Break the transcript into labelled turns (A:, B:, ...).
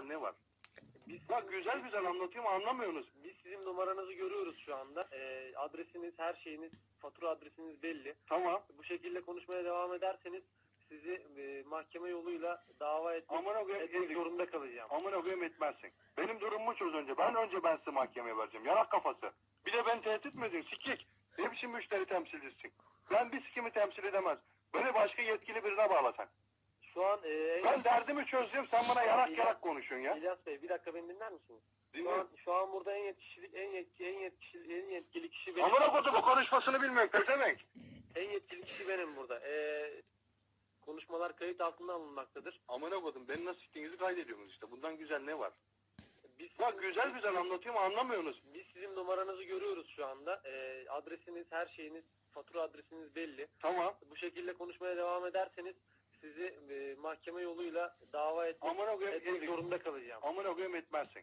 A: güzel ne var?
B: Biz,
A: Bak güzel güzel anlatıyorum anlamıyorsunuz.
B: biz sizin numaranızı görüyoruz şu anda. Ee, adresiniz, her şeyiniz, fatura adresiniz belli.
A: Tamam.
B: Bu şekilde konuşmaya devam ederseniz sizi e, mahkeme yoluyla dava etmek,
A: Amına koyayım
B: etmek
A: ezik.
B: zorunda kalacağım.
A: Amına koyayım etmezsin. Benim durumumu çöz önce. Ben önce ben size mahkemeye vereceğim. Yarak kafası. Bir de ben tehdit mi ediyorsun? Sikik. Ne biçim müşteri temsilcisisin? Ben bir sikimi temsil edemez. Beni başka yetkili birine bağla sen.
B: Şu an e, en-
A: Ben derdimi çözdüm sen bana yarak yarak konuşuyorsun ya.
B: İlyas Bey bir dakika beni dinler misiniz? Şu
A: Dinliyorum.
B: an, şu an burada en yetkili en yetkili en yetkili en yetkili kişi benim.
A: Amına koydum bu konuşmasını bilmiyorum. Pezevenk.
B: En yetkili kişi benim burada. Ee, konuşmalar kayıt altına alınmaktadır.
A: Amına koydum. Beni nasıl siktiğinizi kaydediyorsunuz işte. Bundan güzel ne var?
B: Biz
A: Bak güzel güzel anlatıyorum anlamıyorsunuz.
B: Biz sizin numaranızı görüyoruz şu anda. Ee, adresiniz, her şeyiniz, fatura adresiniz belli.
A: Tamam.
B: Bu şekilde konuşmaya devam ederseniz sizi e, mahkeme yoluyla dava etmek,
A: Amına koyayım
B: etmek
A: ezik.
B: zorunda kalacağım.
A: Amına koyayım etmezsin.